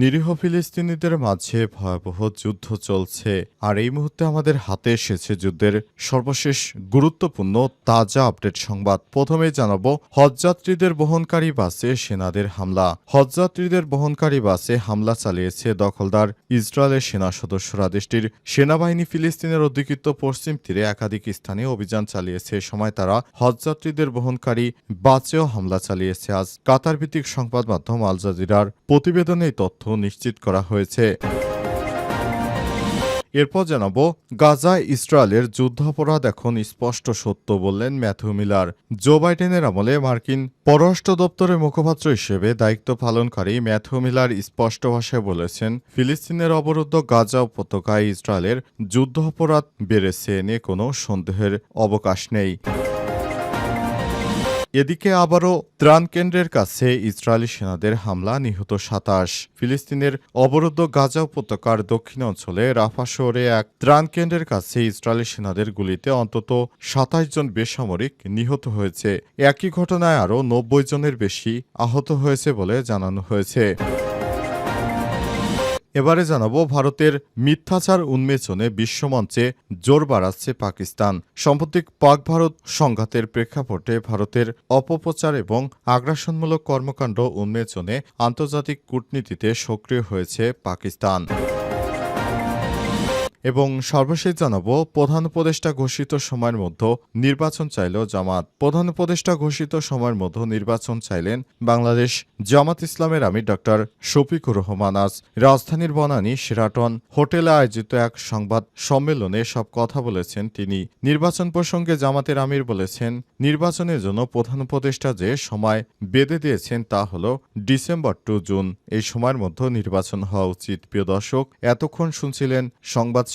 নিরীহ ফিলিস্তিনিদের মাঝে ভয়াবহ যুদ্ধ চলছে, আর এই মুহূর্তে আমাদের হাতে এসেছে যুদ্ধের সর্বশেষ গুরুত্বপূর্ণ তাজা আপডেট সংবাদ। প্রথমে জানাব হজযাত্রীদের বহনকারী বাসে সেনাদের হামলা। হজযাত্রীদের বহনকারী বাসে হামলা চালিয়েছে দখলদার ইসরায়েলের সেনা সদস্যরা। দেশটির সেনাবাহিনী ফিলিস্তিনের অধিকৃত পশ্চিম তীরে একাধিক স্থানে অভিযান চালিয়েছে। সময় তারা হজযাত্রীদের বহনকারী বাসেও হামলা চালিয়েছে। আজ কাতার ভিত্তিক সংবাদ মাধ্যম আল জাজিরার প্রতিবেদনে তথ্য নিশ্চিত করা হয়েছে। এরপর জানাব গাজা ইসরায়েলের যুদ্ধাপরাধ এখন স্পষ্ট সত্য বললেন ম্যাথু মিলার। জো বাইডেনের আমলে মার্কিন পররাষ্ট্র দপ্তরের মুখপাত্র হিসেবে দায়িত্ব পালনকারী ম্যাথু মিলার স্পষ্ট ভাষায় বলেছেন, ফিলিস্তিনের অবরুদ্ধ গাজা উপত্যকায় ইসরায়েলের যুদ্ধাপরাধ বেড়েছে নিয়ে কোনো সন্দেহের অবকাশ নেই। এদিকে আবারও ত্রাণ কেন্দ্রের কাছে ইসরায়েলি সেনাদের হামলা, নিহত সাতাশ। ফিলিস্তিনের অবরুদ্ধ গাজা উপত্যকার দক্ষিণ অঞ্চলে রাফা শহরে এক ত্রাণ কেন্দ্রের কাছে ইসরায়েলি সেনাদের গুলিতে অন্তত সাতাশ জন বেসামরিক নিহত হয়েছে। একই ঘটনায় আরও নব্বই জনের বেশি আহত হয়েছে বলে জানানো হয়েছে। এবারে জানাব ভারতের মিথ্যাচার উন্মেচনে বিশ্বমঞ্চে জোর বাড়াচ্ছে পাকিস্তান। সাম্প্রতিক পাক ভারত সংঘাতের প্রেক্ষাপটে ভারতের অপপ্রচার এবং আগ্রাসনমূলক কর্মকাণ্ড উন্মেচনে আন্তর্জাতিক কূটনীতিতে সক্রিয় হয়েছে পাকিস্তান। এবং সর্বশেষ জানাব, প্রধান উপদেষ্টা ঘোষিত সময়ের মধ্যে নির্বাচন চাইল জামাত। প্রধান উপদেষ্টা ঘোষিত সময়ের মধ্যে নির্বাচন চাইলেন বাংলাদেশ জামাত ইসলামের আমির ডক্টর শফিকুর রহমান। আজ রাজধানীর বনানী, সেরাটন হোটেলে আয়োজিত এক সংবাদ সম্মেলনে সব কথা বলেছেন তিনি। নির্বাচন প্রসঙ্গে জামাতের আমির বলেছেন, নির্বাচনের জন্য প্রধান উপদেষ্টা যে সময় বেঁধে দিয়েছেন তা হল ডিসেম্বর টু জুন। এই সময়ের মধ্যে নির্বাচন হওয়া উচিত। প্রিয় দর্শক, এতক্ষণ শুনছিলেন সংবাদ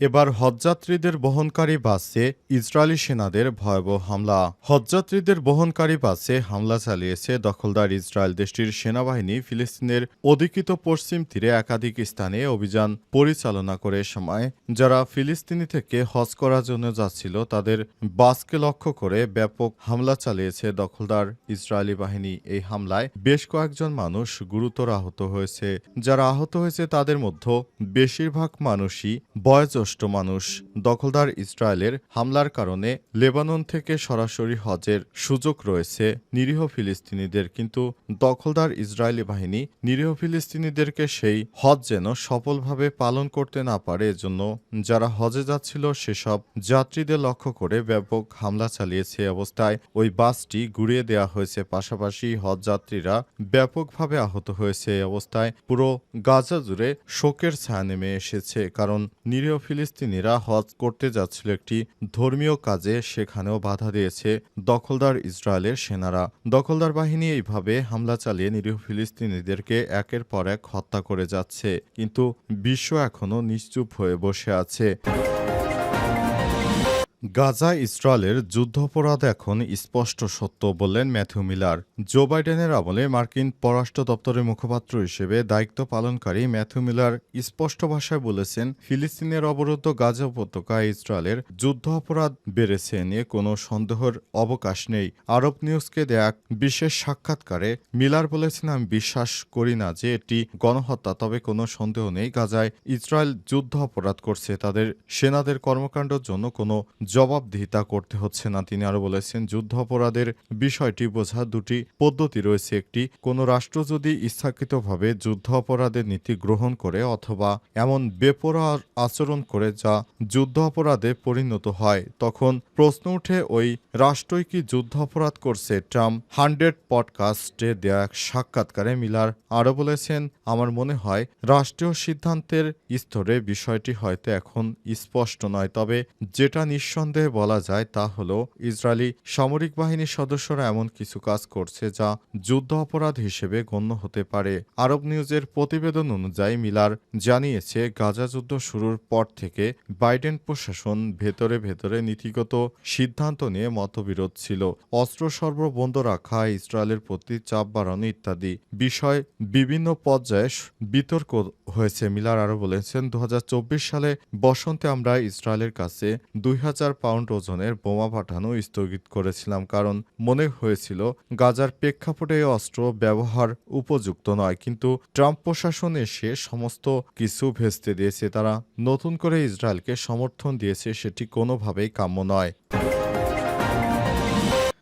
এবার হজযাত্রীদের বহনকারী বাসে ইসরায়েলি সেনাদের ভয়াবহ হামলা। হজযাত্রীদের বহনকারী বাসে হামলা চালিয়েছে দখলদার ইসরায়েল দেশটির সেনাবাহিনী ফিলিস্তিনের অধিকৃত পশ্চিম তীরে একাধিক স্থানে অভিযান পরিচালনা করে সময়, যারা ফিলিস্তিনি থেকে হজ করার জন্য যাচ্ছিল তাদের বাসকে লক্ষ্য করে ব্যাপক হামলা চালিয়েছে দখলদার ইসরায়েলি বাহিনী। এই হামলায় বেশ কয়েকজন মানুষ গুরুতর আহত হয়েছে। যারা আহত হয়েছে তাদের মধ্যে বেশিরভাগ মানুষই বয়োজ্যেষ্ঠ মানুষ দখলদার ইসরায়েলের হামলার কারণে লেবানন থেকে সরাসরি হজের সুযোগ রয়েছে নিরীহ ফিলিস্তিনিদের, কিন্তু দখলদার ইসরায়েলি বাহিনী নিরীহ ফিলিস্তিনিদেরকে সেই হজ যেন সফলভাবে পালন করতে না পারে। এজন্য যারা হজে যাচ্ছিল, সেসব যাত্রীদের লক্ষ্য করে ব্যাপক হামলা চালিয়েছে। অবস্থায় ওই বাসটি গুড়িয়ে দেওয়া হয়েছে। পাশাপাশি হজ যাত্রীরা ব্যাপকভাবে আহত হয়েছে। অবস্থায় পুরো গাজা জুড়ে শোকের ছায়া নেমে এসেছে, কারণ নিরীহ ফিলিস্তিনিরা হজ করতে যাচ্ছিল একটি ধর্মীয় কাজে, সেখানেও বাধা দিয়েছে দখলদার ইসরায়েলের সেনারা। দখলদার বাহিনী এইভাবে হামলা চালিয়ে নিরীহ ফিলিস্তিনিদেরকে একের পর এক হত্যা করে যাচ্ছে, কিন্তু বিশ্ব এখনও নিশ্চুপ হয়ে বসে আছে। গাজা ইসরায়েলের যুদ্ধাপরাধ এখন স্পষ্ট সত্য বললেন ম্যাথু মিলার। জো বাইডেনের আমলে মার্কিন পররাষ্ট্র দপ্তরের মুখপাত্র হিসেবে দায়িত্ব পালনকারী ম্যাথু মিলার স্পষ্ট ভাষায় বলেছেন, ফিলিস্তিনের অবরুদ্ধ গাজা উপত্যকায় ইসরায়েলের যুদ্ধ অপরাধ বেড়েছে নিয়ে কোনো সন্দেহের অবকাশ নেই। আরব নিউজকে দেয়া বিশেষ সাক্ষাৎকারে মিলার বলেছেন, আমি বিশ্বাস করি না যে এটি গণহত্যা, তবে কোনো সন্দেহ নেই। গাজায় ইসরায়েল যুদ্ধ অপরাধ করছে। তাদের সেনাদের কর্মকাণ্ডের জন্য কোনো জবাবদিহিতা করতে হচ্ছে না। তিনি আরও বলেছেন যুদ্ধ অপরাধের বিষয়টি বোঝা দুটি পদ্ধতি রয়েছে। একটি, কোনো রাষ্ট্র যদি ইচ্ছাকৃতভাবে যুদ্ধ অপরাধের নীতি গ্রহণ করে অথবা এমন বেপরোয়া আচরণ করে যা যুদ্ধ অপরাধে পরিণত হয়, তখন প্রশ্ন উঠে ওই রাষ্ট্রই কি যুদ্ধ অপরাধ করছে? ট্রাম্প হান্ড্রেড পডকাস্টে দেয়া এক সাক্ষাৎকারে মিলার আরও বলেছেন, আমার মনে হয় রাষ্ট্রীয় সিদ্ধান্তের স্তরে বিষয়টি হয়তো এখন স্পষ্ট নয়, তবে যেটা নিঃসন্দেহে নিঃসন্দেহে বলা যায় তা হল, ইসরায়েলি সামরিক বাহিনীর সদস্যরা এমন কিছু কাজ করছে যা যুদ্ধ অপরাধ হিসেবে গণ্য হতে পারে। আরব নিউজের প্রতিবেদন অনুযায়ী মিলার জানিয়েছে, গাজা যুদ্ধ শুরুর পর থেকে বাইডেন প্রশাসন ভেতরে ভেতরে নীতিগত সিদ্ধান্ত নিয়ে মতবিরোধ ছিল। অস্ত্র সরবরাহ বন্ধ রাখা, ইসরায়েলের প্রতি চাপ বাড়ানো ইত্যাদি বিষয় বিভিন্ন পর্যায়ে বিতর্ক হয়েছে। মিলার আরও বলেছেন দু হাজার চব্বিশ সালে বসন্তে আমরা ইসরায়েলের কাছে দুই হাজার হাজার পাউন্ড ওজনের বোমা পাঠানো স্থগিত করেছিলাম, কারণ মনে হয়েছিল গাজার প্রেক্ষাপটে অস্ত্র ব্যবহার উপযুক্ত নয়। কিন্তু ট্রাম্প প্রশাসন এসে সমস্ত কিছু ভেস্তে দিয়েছে, তারা নতুন করে ইসরায়েলকে সমর্থন দিয়েছে, সেটি কোনোভাবেই কাম্য নয়।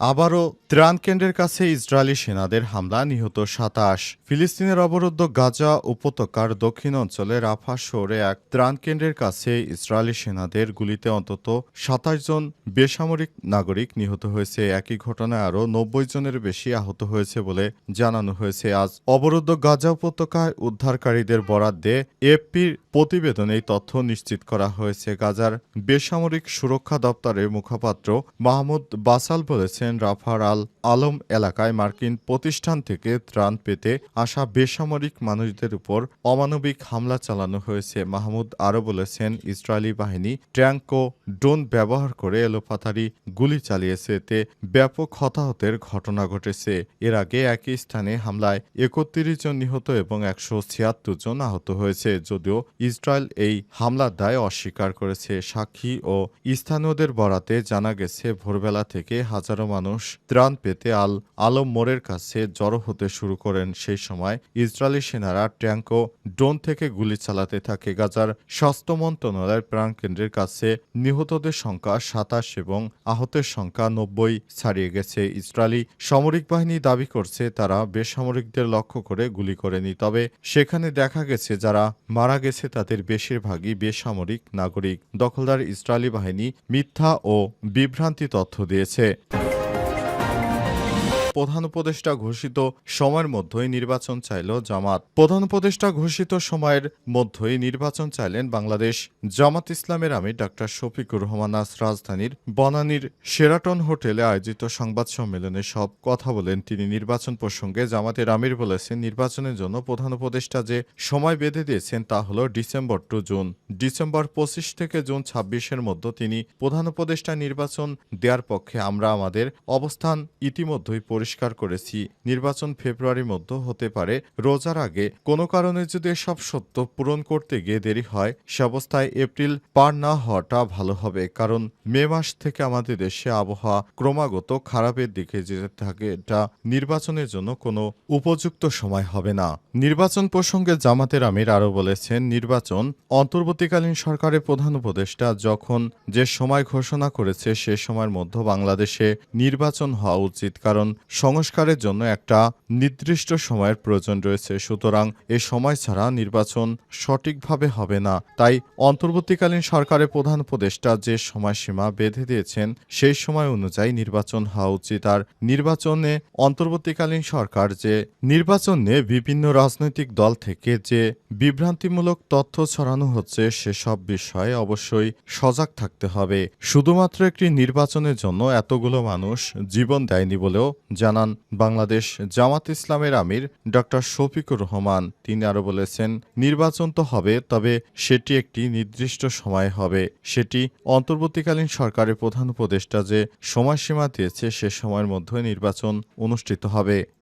আবারও ত্রাণ কেন্দ্রের কাছে ইসরায়েলি সেনাদের হামলা, নিহত সাতাশ। ফিলিস্তিনের অবরুদ্ধ গাজা উপত্যকার দক্ষিণ অঞ্চলে রাফা শহরে এক ত্রাণ কেন্দ্রের কাছে ইসরায়েলি সেনাদের গুলিতে অন্তত সাতাশ জন বেসামরিক নাগরিক নিহত হয়েছে। একই ঘটনায় আরও নব্বই জনের বেশি আহত হয়েছে বলে জানানো হয়েছে। আজ অবরুদ্ধ গাজা উপত্যকায় উদ্ধারকারীদের বরাদ দিয়ে এফপির প্রতিবেদনে এই তথ্য নিশ্চিত করা হয়েছে। গাজার বেসামরিক সুরক্ষা দপ্তরের মুখপাত্র মাহমুদ বাসাল বলেছেন রাফার আল আলম এলাকায় মার্কিন প্রতিষ্ঠান থেকে ত্রাণ পেতে আসা বেসামরিক মানুষদের উপর অমানবিক হামলা চালানো হয়েছে। মাহমুদ আরও বলেছেন, ইসরায়েলি বাহিনী ট্যাঙ্ক ড্রোন ব্যবহার করে এলোপাথারি গুলি চালিয়েছে। এতে ব্যাপক হতাহতের ঘটনা ঘটেছে। এর আগে একই স্থানে হামলায় একত্রিশ জন নিহত এবং একশো ছিয়াত্তর জন আহত হয়েছে, যদিও ইসরায়েল এই হামলার দায় অস্বীকার করেছে। সাক্ষী ও স্থানীয়দের বরাতে জানা গেছে, ভোরবেলা থেকে হাজারো মানুষ ত্রাণ পেতে আল আলম মোড়ের কাছে জড়ো হতে শুরু করেন। সেই সময় ইসরায়েলি সেনারা ট্যাঙ্ক ও ড্রোন থেকে গুলি চালাতে থাকে। গাজার স্বাস্থ্য মন্ত্রণালয়ের প্রাণকেন্দ্রের কাছে নিহতদের সংখ্যা সাতাশ এবং আহতের সংখ্যা নব্বই ছাড়িয়ে গেছে। ইসরায়েলি সামরিক বাহিনী দাবি করছে, তারা বেসামরিকদের লক্ষ্য করে গুলি করেনি। তবে সেখানে দেখা গেছে, যারা মারা গেছে তাদের বেশিরভাগই বেসামরিক নাগরিক। দখলদার ইসরায়েলি বাহিনী মিথ্যা ও বিভ্রান্তি তথ্য দিয়েছে। প্রধান উপদেষ্টা ঘোষিত সময়ের মধ্যেই নির্বাচন চাইল জামাত। প্রধান উপদেষ্টা ঘোষিত সময়ের মধ্যেই নির্বাচন চাইলেন বাংলাদেশ জামাত ইসলামের আমির ডাক্তার শফিকুর রহমান আজ রাজধানীর বনানীর সেরাটন হোটেলে আয়োজিত সংবাদ সম্মেলনে সব কথা বলেন তিনি। নির্বাচন প্রসঙ্গে জামাতের আমির বলেছেন, নির্বাচনের জন্য প্রধান উপদেষ্টা যে সময় বেঁধে দিয়েছেন তা হল ডিসেম্বর টু জুন। ডিসেম্বর পঁচিশ থেকে জুন ছাব্বিশের মধ্যে তিনি প্রধান উপদেষ্টা নির্বাচন দেওয়ার পক্ষে আমরা আমাদের অবস্থান ইতিমধ্যেই পরিষ্কার করেছি। নির্বাচন ফেব্রুয়ারির মধ্যে হতে পারে, রোজার আগে। কোনো কারণে যদি এসব সত্য পূরণ করতে গিয়ে দেরি হয়, সে অবস্থায় এপ্রিল পার না হওয়াটা ভালো হবে। কারণ মে মাস থেকে আমাদের দেশে আবহাওয়া ক্রমাগত খারাপের দিকে যেতে থাকে। এটা নির্বাচনের জন্য কোনো উপযুক্ত সময় হবে না। নির্বাচন প্রসঙ্গে জামাতের আমির আরও বলেছেন, নির্বাচন অন্তর্বর্তীকালীন সরকারের প্রধান উপদেষ্টা যখন যে সময় ঘোষণা করেছে, সে সময়ের মধ্যে বাংলাদেশে নির্বাচন হওয়া উচিত। কারণ সংস্কারের জন্য একটা নির্দিষ্ট সময়ের প্রয়োজন রয়েছে। সুতরাং এ সময় ছাড়া নির্বাচন সঠিকভাবে হবে না। তাই অন্তর্বর্তীকালীন সরকারের প্রধান উপদেষ্টা যে সময়সীমা বেঁধে দিয়েছেন, সেই সময় অনুযায়ী নির্বাচন হওয়া উচিত। আর নির্বাচনে অন্তর্বর্তীকালীন সরকার যে নির্বাচন বিভিন্ন রাজনৈতিক দল থেকে যে বিভ্রান্তিমূলক তথ্য ছড়ানো হচ্ছে, সেসব বিষয়ে অবশ্যই সজাগ থাকতে হবে। শুধুমাত্র একটি নির্বাচনের জন্য এতগুলো মানুষ জীবন দেয়নি বলেও জানান বাংলাদেশ জামাত ইসলামের আমির ডক্টর শফিকুর রহমান। তিনি আরও বলেছেন, নির্বাচন তো হবে, তবে সেটি একটি নির্দিষ্ট সময় হবে। সেটি অন্তর্বর্তীকালীন সরকারের প্রধান উপদেষ্টা যে সময়সীমা দিয়েছে, সে সময়ের মধ্যে নির্বাচন অনুষ্ঠিত হবে।